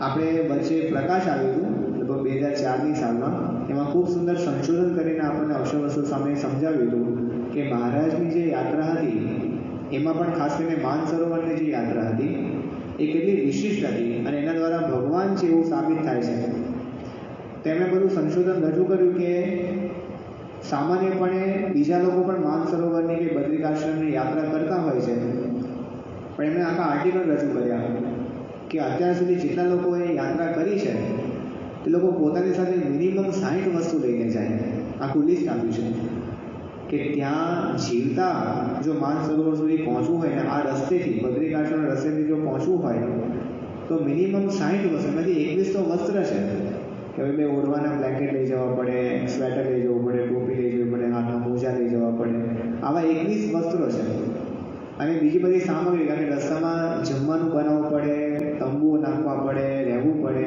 આપણે વચ્ચે પ્રકાશ આવ્યું હતું, લગભગ બે હજાર ચારની સાલમાં. એમાં ખૂબ સુંદર સંશોધન કરીને આપણને અક્ષરવસ્તુ સામે સમજાવ્યું હતું કે મહારાજની જે યાત્રા હતી, એમાં પણ ખાસ કરીને માન સરોવરની જે યાત્રા હતી, એ કેટલી વિશિષ્ટ હતી અને એના દ્વારા ભગવાન છે એવું સાબિત થાય છે. તેમણે બધું સંશોધન રજૂ કર્યું કે સામાન્યપણે બીજા લોકો પણ માન સરોવરની કે બદ્રિકાશ્રમની યાત્રા કરતા હોય છે. પણ એમણે આખા આર્ટિકલ રજૂ કર્યા. કે અત્યાર સુધી જેટલા લોકોએ યાત્રા કરી છે, તે લોકો પોતાની સાથે મિનિમમ સાઠ વસ્તુ લઈને જાય. આખું લિસ્ટ આપ્યું છે. કે ત્યાં જીવતા જો માનસરોવર સુધી પહોંચવું હોય ને આ રસ્તેથી બદ્રિકાશ્રમના રસ્તેથી જો પહોંચવું હોય, તો મિનિમમ સાઠ વસ્તુ, એમાંથી એકવીસ તો વસ્ત્ર છે. કે ભાઈ બે ઓઢવાના બ્લેન્કેટ લઈ જવા પડે સ્વેટર લઈ જવું પડે, ટોપી લઈ જવી પડે, હાથમાં મોજા લઈ જવા પડે. આવા એકવીસ વસ્ત્રો છે. અને બીજી બધી સામગ્રી, કારણ કે રસ્તામાં જમવાનું બનાવવું પડે તંબુઓ નાખવા પડે, રહેવું પડે.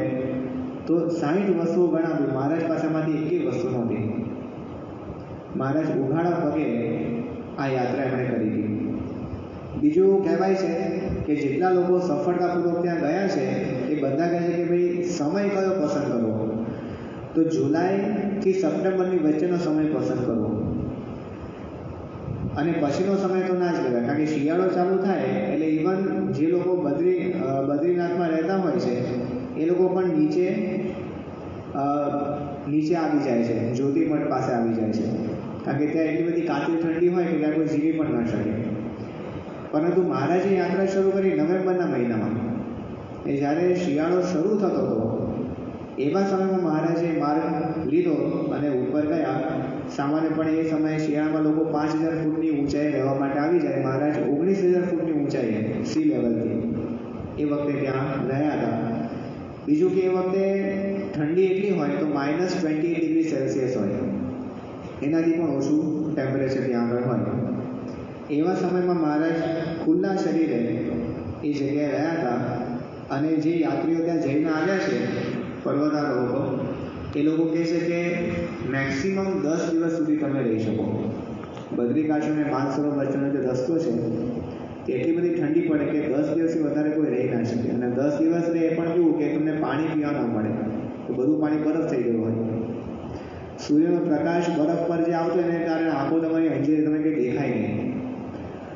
તો સાહીઠ વસ્તુઓ ગણાવી. મહારાજ પાસેમાંથી એકેય વસ્તુ નહોતી મહારાજ ઉઘાડા પગે આ યાત્રા એમણે કરી હતી બીજું કહેવાય છે કે જેટલા લોકો સફળતાપૂર્વક ત્યાં ગયા છે, એ બધા કહે છે કે ભાઈ, સમય કયો પસંદ કરવો? તો જુલાઈથી સપ્ટેમ્બરની વચ્ચેનો સમય પસંદ કરવો. અને પછીનો સમય તો ના જ કહેવાય, કારણ કે શિયાળો ચાલુ થાય ઇવન જે લોકો બદ્રી બદ્રીનાથમાં રહેતા હોય છે, એ લોકો પણ નીચે નીચે આવી જાય છે જ્યોતિમઠ પાસે આવી જાય છે. કારણ કે ત્યાં એટલી બધી કાતિલ ઠંડી હોય કે ત્યાં કોઈ જીવી પણ ન શકે. પરંતુ મહારાજે યાત્રા શરૂ કરી નવેમ્બરના મહિનામાં. એ જ્યારે શિયાળો શરૂ થતો હતો, એવા સમયમાં મહારાજે માર્ગ લીધો અને ઉપર ગયા. સામાન્યપણે એ સમયે શિયાળામાં લોકો પાંચ હજાર ફૂટની ઊંચાઈએ રહેવા માટે આવી જાય. મહારાજ ઓગણીસ હજાર ફૂટની ઊંચાઈએ સી લેવલથી એ વખતે ત્યાં રહ્યા હતા. બીજું કે એ વખતે ઠંડી એટલી હોય તો માઇનસ ટ્વેન્ટી ડિગ્રી સેલ્સિયસ હોય. એનાથી પણ ઓછું ટેમ્પરેચર ત્યાં આગળ હોય. એવા સમયમાં મહારાજ ખુલ્લા શરીરે એ જગ્યાએ રહ્યા હતા અને જે યાત્રીઓ ત્યાં જઈને આવ્યા છે, પર્વતારોહકો એ લોકો કહે છે કે મેક્સિમમ દસ દિવસ સુધી તમે રહી શકો. બદ્રિકાશ્રમ અને માનસરોવર વચ્ચેનો જે રસ્તો છે તે એટલી બધી ઠંડી પડે કે દસ દિવસથી વધારે કોઈ રહી ના શકે. અને દસ દિવસ રહે એ પણ કેવું કે તમને પાણી પીવા ન મળે. તો બધું પાણી બરફ થઈ ગયું હોય. સૂર્યનો પ્રકાશ બરફ પર જે આવતો એને કારણે આંખો તમારી અંજેરી તમે કંઈ દેખાય નહીં.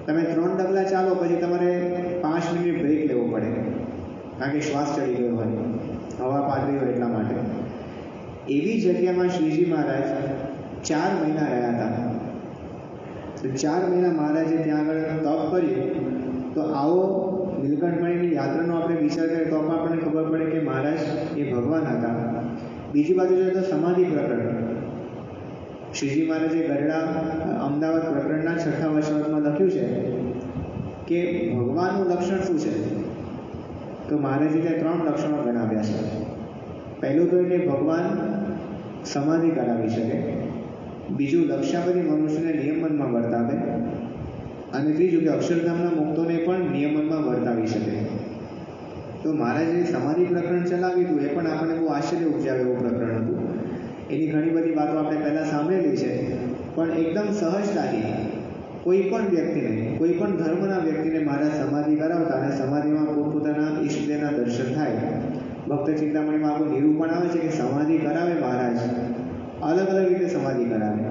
તમે ત્રણ ડગલા ચાલો પછી તમારે પાંચ મિનિટ બ્રેક લેવો પડે. કારણ કે શ્વાસ ચડી ગયો હોય. હવા પાતળી હોય એટલા માટે. એવી જગ્યામાં શ્રીજી મહારાજ ચાર મહિના રહ્યા હતા. તો ચાર મહિના મહારાજે ત્યાં આગળ તપ કર્યું. તો આવો નીલકંઠમણીની યાત્રાનો આપણે વિચાર કરીએ તો પણ આપણને ખબર પડે કે મહારાજ એ ભગવાન હતા. બીજી બાજુ જોઈએ તો સમાધિ પ્રકરણ. શ્રીજી મહારાજે ગરડા અમદાવાદ પ્રકરણના છઠ્ઠા વર્ષમાં લખ્યું છે કે ભગવાનનું લક્ષણ શું છે? તો મહારાજે ત્યાં ત્રણ લક્ષણો ગણાવ્યા છે. પહેલું તો કે ભગવાન સમાધિ કરાવી શકે. બીજું લક્ષ્યાપતિ મનુષ્યને નિયમનમાં વર્તાવે અને ત્રીજું કે અક્ષરધામના મુક્તોને પણ નિયમનમાં વર્તાવી શકે. તો મહારાજે સમાધિ પ્રકરણ ચલાવ્યું હતું, એ પણ આપણને બહુ આશ્ચર્ય ઉપજાવે એવું પ્રકરણ હતું. એની ઘણી બધી વાતો આપણે પહેલાં સાંભળેલી છે. પણ એકદમ સહજતાથી કોઈ પણ વ્યક્તિને, કોઈ પણ ધર્મના વ્યક્તિને મહારાજ સમાધિ કરાવતા અને સમાધિમાં પોતપોતાના ઈષ્ટદેવના દર્શન થાય ભક્ત ચિંતામણીમાં એવું નિરૂપણ આવે છે કે સમાધિ કરાવે મહારાજ. અલગ અલગ રીતે સમાધિ કરાવે.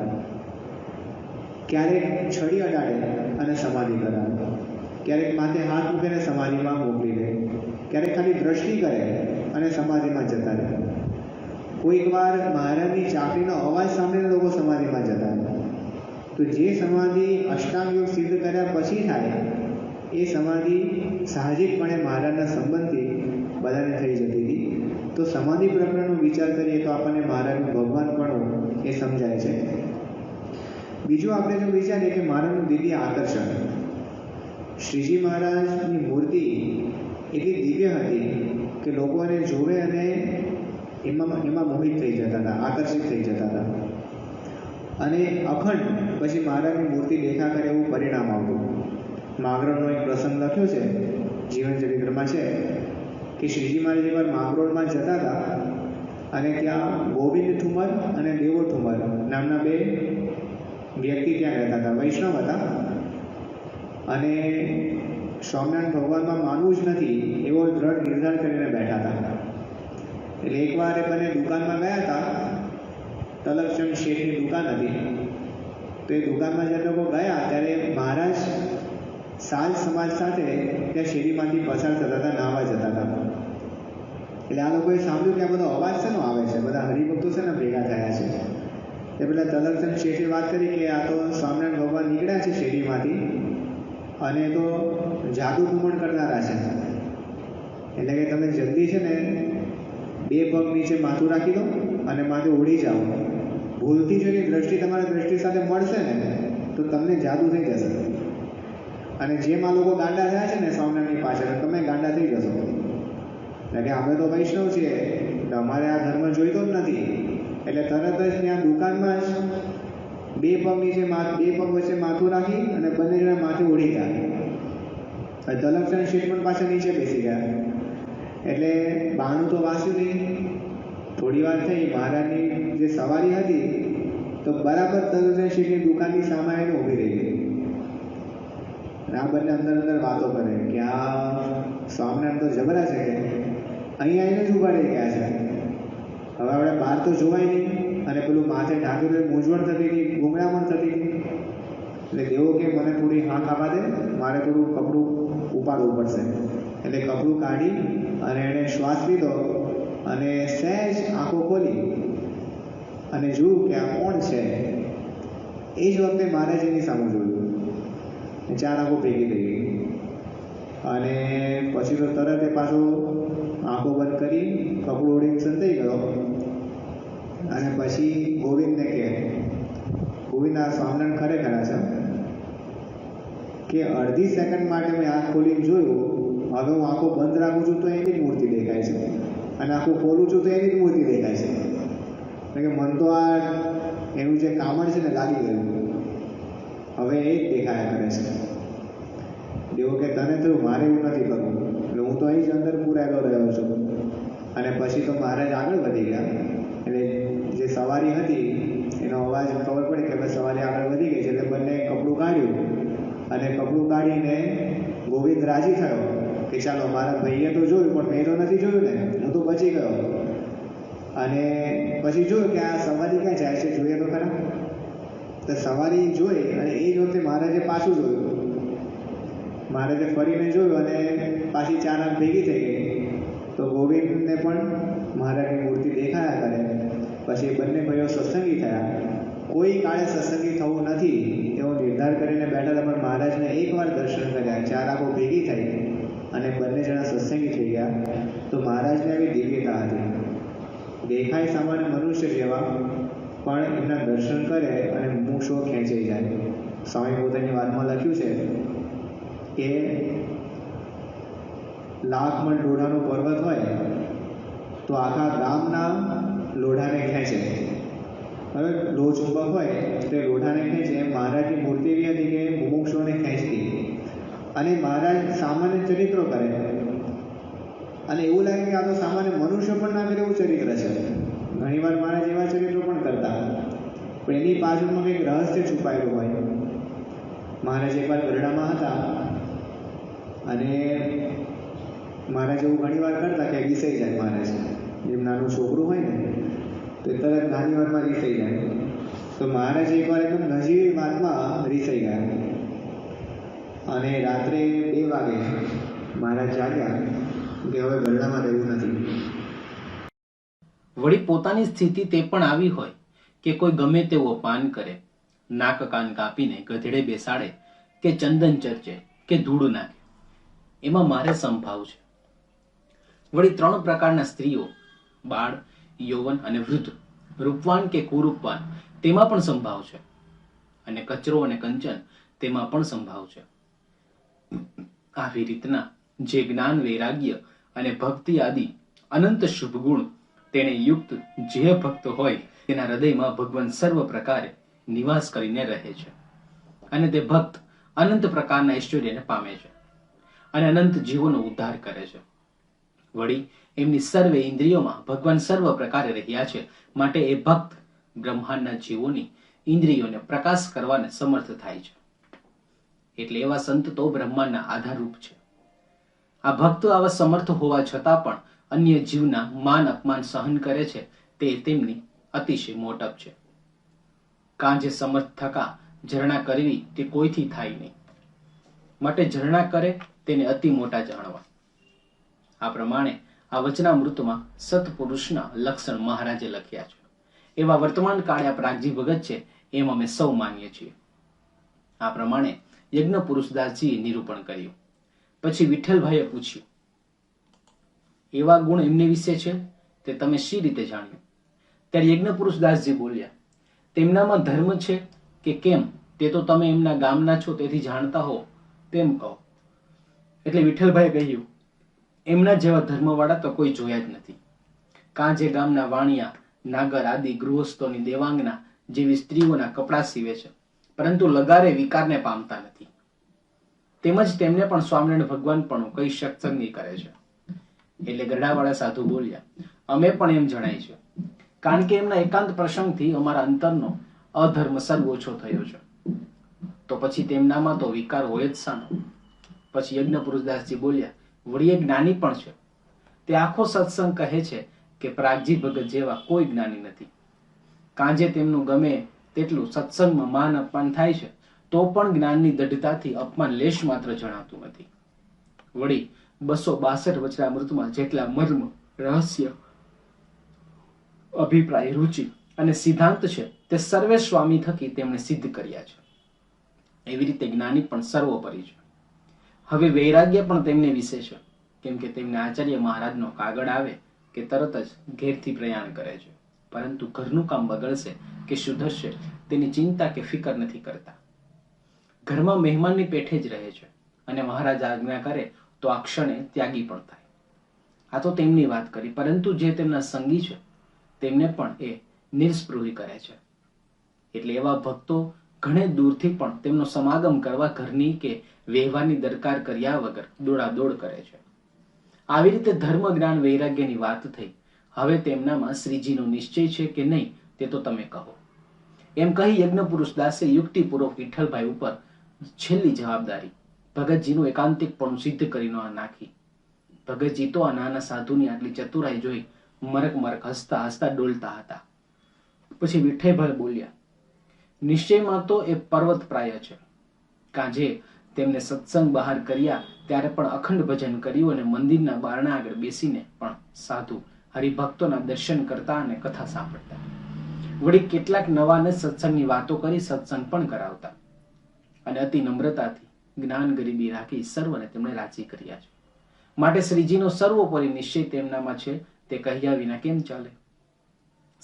ક્યારેક છડી અડાડે અને સમાધિ કરાવે. ક્યારેક માથે હાથ મૂકીને સમાધિમાં મોકલી દે. ક્યારેક ખાલી દ્રષ્ટિ કરે અને સમાધિમાં જતા રહે. કોઈક વાર મહારાજની ચાકરીનો અવાજ સાંભળીને લોકો સમાધિમાં જતા રહે. તો જે સમાધિ અષ્ટાંગ સિદ્ધ કર્યા પછી થાય, એ સમાધિ સાહજિકપણે મહારાજના સંબંધથી બધાને થઈ જતી હતી. તો સમાધિ પ્રકરણનો વિચાર કરીએ તો આપણને મહારાજનું ભગવાન પણ એ સમજાય છે. બીજું આપણે જો વિચારીએ કે મહારાજનું દિવ્ય આકર્ષણ. શ્રીજી મહારાજની મૂર્તિ એટલી દિવ્ય હતી કે લોકો એને જોવે અને એમાં એમાં મોહિત થઈ જતા હતા, આકર્ષિત થઈ જતા હતા. અને અખંડ પછી મહારાજની મૂર્તિ દેખા કરે એવું પરિણામ આવતું. માગરણનો એક પ્રસંગ લખ્યો છે. જીવન ચરિત્રમાં છે. કે શ્રીજી મહારાજ એકવાર માંગરોળમાં જતા હતા અને ત્યાં ગોવિંદ ઠુમર અને દેવો ઠુમર નામના બે વ્યક્તિ ત્યાં રહેતા હતા, વૈષ્ણવ હતા. અને સ્વામિનારાયણ ભગવાનમાં માનવું જ નથી, એવો દ્રઢ નિર્ધાર કરીને બેઠા હતા. એટલે એકવાર એ બંને દુકાનમાં ગયા હતા તલક્ષણ શેઠની દુકાન હતી. તો એ દુકાનમાં જ્યારે લોકો ગયા, ત્યારે મહારાજ સાલ સમાજ સાથે ત્યાં શેરીમાંથી પસાર થતા હતા, નાહવા જતા હતા. એટલે આ લોકોએ સાંભળ્યું કે આ બધો અવાજ શેનો આવે છે? બધા હરિભક્તો છે ને ભેગા થયા છે? એ પેલા તલક્ષણ શેઠે વાત કરી કે આ તો સ્વામિનારાયણ ભગવાન નીકળ્યા છે શેરીમાંથી અને તો જાદુ ભૂમણ કરનારા છે. એટલે કે તમે જલ્દી છે ને બે પગ નીચે માથું રાખી દો અને માથે ઉડી જાઓ. ભૂલથી જો એની દ્રષ્ટિ તમારા દ્રષ્ટિ સાથે મળશે ને, તો તમને જાદુ થઈ જશે. અને જેમ લોકો ગાંડા થયા છે ને સ્વામિનારાયણની પાછળ તમે ગાંડા થઈ જશો. એટલે અમે તો વૈષ્ણવ છીએ, તો અમારે આ ધર્મ જોઈતો જ નથી. એટલે તરત જ ત્યાં દુકાનમાં જ બે પગ નીચે બે પગ વચ્ચે માથું રાખી અને બંને જણા માથે ઉડી ગયા. હવે શીટ પણ પાછા નીચે બેસી ગયા. એટલે બહાનું તો વાંચ્યું નહીં. થોડી વાર થઈ, મહારાજની જે સવારી હતી, તો બરાબર તલક્ષણ શીટની દુકાનની સામે એને ઊભી રહી. અને આ બંને અંદર અંદર વાતો કરે કે આ સ્વામિનારાયણ તો જબરા છે કે અહીંયા આવીને જ ઊભા રહી ગયા છે. હવે આપણે બહાર તો જોવાય નહીં. અને પેલું માથે ઢાંક્યું એ મૂંઝવણ થતી હતી ગુંગળામણ થતી હતી. એટલે દેવો કે મને થોડી હાંક આવવા દે, મારે થોડું કપડું ઉપાડવું પડશે. એટલે કપડું કાઢી અને એણે શ્વાસ લીધો અને સહેજ આંખો ખોલી અને જોયું કે આ કોણ છે. એ જ વખતે મહારાજની સામે જોયું. ચાર આંખો ભેગી થઈ ગઈ. અને પછી તો તરત એ પાછો આંખો બંધ કરી કપડું ઓળીને સંતાઈ ગયો. અને પછી ગોવિંદને કહે, ગોવિંદ, આ સ્વામિનારાયણ ખરેખર છે? કે અડધી સેકન્ડ માટે મેં આંખ ખોલીને જોયું, હવે હું આંખો બંધ રાખું છું તો એની જ મૂર્તિ દેખાય છે. અને આંખો ખોલું છું તો એની જ મૂર્તિ દેખાય છે. એટલે કે મન તો આ, એનું જે કામણ છે ને લાગી ગયું. હવે એ જ દેખાયા કરે છે. દેવો કે તને થયું મારે એવું નથી કરવું એટલે હું તો અહીં જ અંદર પૂરાયેલો રહ્યો છું. અને પછી તો મહારાજ આગળ વધી ગયા. એટલે જે સવારી હતી, એનો અવાજ ખબર પડી કે ભાઈ સવારી આગળ વધી ગઈ છે. એટલે બંને કપડું કાઢ્યું અને કપડું કાઢીને ગોવિંદ રાજી થયો કે ચાલો મારા ભાઈએ તો જોયું, પણ મેં તો નથી જોયું ને. હું તો બચી ગયો. અને પછી જોયું કે આ સવારી ક્યાં જાય છે જોઈએ તો ખરા તો સવારી જોઈ અને એ જ વખતે મહારાજે પાછું જોયું મહારાજે ફરીને જોયું અને પાછી ચાર આંખ ભેગી થઈ ગઈ. તો ગોવિંદને પણ મહારાજની મૂર્તિ દેખાયા કરે. પછી બંને ભાઈઓ સત્સંગી થયા. કોઈ કાળે સત્સંગી થવું નથી એવો નિર્ધાર કરીને બેઠા હતા, પણ મહારાજને એકવાર દર્શન કર્યા, ચાર આંખો ભેગી થઈ અને બંને જણા સત્સંગી થઈ ગયા. તો મહારાજને આવી દિવ્યતા હતી. દેખાય સામાન્ય મનુષ્ય જેવા પણ એમના દર્શન કરે અને મૂછો ખેંચાઈ જાય. સ્વામી પોતાની વાતમાં લખ્યું છે કે લાખ મણ લોઢાનો પર્વત હોય તો આખા ગામના લોઢાને ખેંચે. હવે લો ચુંબક હોય તો લોઢાને ખેંચે. મહારાજની મૂર્તિ એવી હતી કે મુમુક્ષોને ખેંચતી. અને મહારાજ સામાન્ય ચરિત્રો કરે. અને એવું લાગે કે આ તો સામાન્ય મનુષ્ય પણ ના કરે એવું ચરિત્ર છે. ઘણીવાર મહારાજ એવા ચરિત્રો પણ કરતા પણ એની પાછળમાં કંઈક રહસ્ય છુપાયેલું હોય. મહારાજ એકવાર ગરડામાં હતા. અને મહારાજ એવું ઘણીવાર કરતા કે રીસાઈ જાય મહારાજ જેમ નાનું છોકરું હોય ને, તો એ તરત નાની વારમાં રીસાઈ જાય. તો મહારાજ એકવાર એકદમ નજીવી વાતમાં રીસાઈ ગયા. અને રાત્રે બે વાગે મહારાજ જાગ્યા કે હવે ગરડામાં રહેવું નથી. વળી પોતાની સ્થિતિ તે પણ આવી હોય કે કોઈ ગમે તેવો પાન કરે, નાક કાન કાપીને ગધેડે બેસાડે કે ચંદન ચર્ચે કે ધૂળ નાખે. એમાં મારે સંભાવ છે. વળી ત્રણ પ્રકારના સ્ત્રીઓ, બાળ, યૌવન અને વૃદ્ધ, રૂપવાન કે કુરૂપવાન, તેમાં પણ સંભાવ છે. અને કચરો અને કંચન તેમાં પણ સંભાવ છે. આવી રીતના જે જ્ઞાન, વૈરાગ્ય અને ભક્તિ આદિ અનંત શુભ ગુણ તેને યુક્ત જે ભક્ત હોય તેના હૃદયમાં ભગવાન સર્વ પ્રકારે નિવાસ કરીને રહે છે. અને તે ભક્ત અનંત પ્રકારના ઐશ્વર્યને પામે છે અને અનંત જીવોનો ઉદ્ધાર કરે છે. વળી એમની સર્વે ઇન્દ્રિયોમાં ભગવાન સર્વ પ્રકારે રહ્યા છે માટે એ ભક્ત બ્રહ્માંડના જીવોની ઇન્દ્રિયોને પ્રકાશ કરવાને સમર્થ થાય છે. એટલે એવા સંત તો બ્રહ્માંડના આધારરૂપ છે. આ ભક્તો આવા સમર્થ હોવા છતાં પણ અન્ય જીવના માન અપમાન સહન કરે છે, તે તેમની અતિશય મોટપ છે. કાંજે સમર્થ થકા ઝરણા કરવી તે કોઈથી થાય નહીં. માટે ઝરણા કરે તેને અતિ મોટા જાણવા. આ પ્રમાણે આ વચનામૃતમાં સત્પુરુષના લક્ષણ મહારાજે લખ્યા છે. એવા વર્તમાન કાળે આ પ્રાગજી ભગત છે, એમ અમે સૌ માનીએ છીએ. આ પ્રમાણે યજ્ઞ પુરુષદાસજીએ નિરૂપણ કર્યું. પછી વિઠ્ઠલભાઈએ પૂછ્યું એવા ગુણ એમની વિશે છે તે તમે શી રીતે જાણ્યું? ત્યારે યજ્ઞ પુરુષદાસજી બોલ્યા, તેમનામાં ધર્મ છે કે કેમ? તે તો તમે એમના ગામના છો, તેથી જાણતા હો તેમ કહો. એટલે વિઠ્ઠલભાઈ કહ્યું, એમના જેવા ધર્મવાળા તો કોઈ જોયા જ નથી. કાંજે ગામના વાણિયા, નાગર આદિ, ગૃહસ્થોની દેવાંગના જેવી સ્ત્રીઓના કપડાં સીવે છે, પરંતુ લગારે વિકારને પામતા નથી. તેમજ તેમને પણ સ્વામિનારાયણ ભગવાન પણ કઈ સત્સંગી કરે છે. એટલે ગરડાવાળા સાધુ બોલ્યા, અમે પણ એમ જણાય છે. કારણ કે એમના એકાંત પ્રસંગથી અમારા અંતરનો અધર્મ સર્વ ઓછો થયો છે. તો પછી તેમનામાં તો વિકાર હોય જ સાનો પછી યજ્ઞ પુરુષદાસજી બોલ્યા, વળી એ જ્ઞાની પણ છે. તે આખો સત્સંગ કહે છે કે પ્રાગજી ભગત જેવા કોઈ જ્ઞાની નથી. કાંજે તેમનું ગમે તેટલું સત્સંગમાં માન અપમાન થાય છે, તો પણ જ્ઞાનની દઢતાથી અપમાન લેશ માત્ર જણાતું નથી. વળી બસો બાસઠ વચનામૃતમાં જેટલા મર્મ, રહસ્ય, અભિપ્રાય, રૂચિ અને સિદ્ધાંત છે, તે સર્વે સ્વામી થકી તેમણે સિદ્ધ કર્યા છે. એવી રીતે જ્ઞાની પણ સર્વોપરી છે. હવે વૈરાગ્ય પણ તેમને વિશે છે, કેમ કે તેમને આચાર્ય મહારાજનો કાગળ આવે કે તરત જ ઘેરથી પ્રયાણ કરે છે. પરંતુ ઘરનું કામ બગડશે કે સુધરશે, તેની ચિંતા કે ફિકર નથી કરતા. ઘરમાં મહેમાનની પેઠે જ રહે છે અને મહારાજ આજ્ઞા કરે તો આ ક્ષણે ત્યાગી પણ થાય. આ તો તેમની વાત કરી, પરંતુ જે તેમના સંગી છે, તેમને પણ એ નિર્સ્પૃહી કરે છે. એટલે એવા ભક્તો ઘણે દૂરથી પણ તેમનો સમાગમ કરવા ઘરની કે વ્યવહારની દરકાર કર્યા વગર દોડાદોડ કરે છે. આવી રીતે ધર્મ જ્ઞાન વૈરાગ્યની વાત થઈ. હવે તેમનામાં શ્રીજીનો નિશ્ચય છે કે નહીં, તે તો તમે કહો. એમ કહી યજ્ઞ પુરુષ દાસે યુક્તિપૂર્વક વિઠ્ઠલભાઈ ઉપર છેલ્લી જવાબદારી ભગતજીનું એકાંતિકપણું સિદ્ધ કરી નાખી. ભગતજી તો આ નાના સાધુની આટલી ચતુરાઈ જોઈ મરક મરક હસતા હસતા ડોલતા હતા. પછી વિઠ્ઠલભાઈ બોલ્યા, નિશ્ચયમાં તો એ પર્વત પ્રાય છે. કાંજે તેમને સત્સંગ બહાર કર્યા ત્યારે પણ અખંડ ભજન કર્યું અને મંદિરના બારણા આગળ બેસીને પણ સાધુ હરિભક્તોના દર્શન કરતા અને કથા સાંભળતા. વળી કેટલાક નવાને સત્સંગની વાતો કરી સત્સંગ પણ કરાવતા. અને અતિ નમ્રતાથી જ્ઞાન ગરીબી રાખી સર્વને તેમણે રાજી કર્યા છે. માટે શ્રીજીનો સર્વોપરી નિશ્ચય તેમનામાં છે, તે કહ્યા વિના કેમ ચાલે?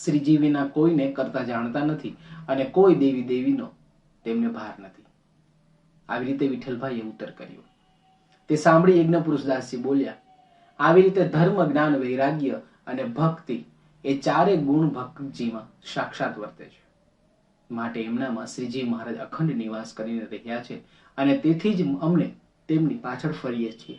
શ્રીજી વિના કોઈને કરતા જાણતા નથી અને કોઈ દેવી દેવીનો તેમને ભાર નથી. આવી રીતે વિઠ્ઠલભાઈએ ઉત્તર કર્યો. તે સાંભળી યજ્ઞ પુરુષદાસજી બોલ્યા, આવી રીતે ધર્મ, જ્ઞાન, વૈરાગ્ય અને ભક્તિ એ ચારે ગુણ ભક્તજીમાં સાક્ષાત વર્તે છે. માટે એમનામાં શ્રીજી મહારાજ અખંડ નિવાસ કરીને રહ્યા છે અને તેથી જ અમને તેમની પાછળ ફરીએ છીએ.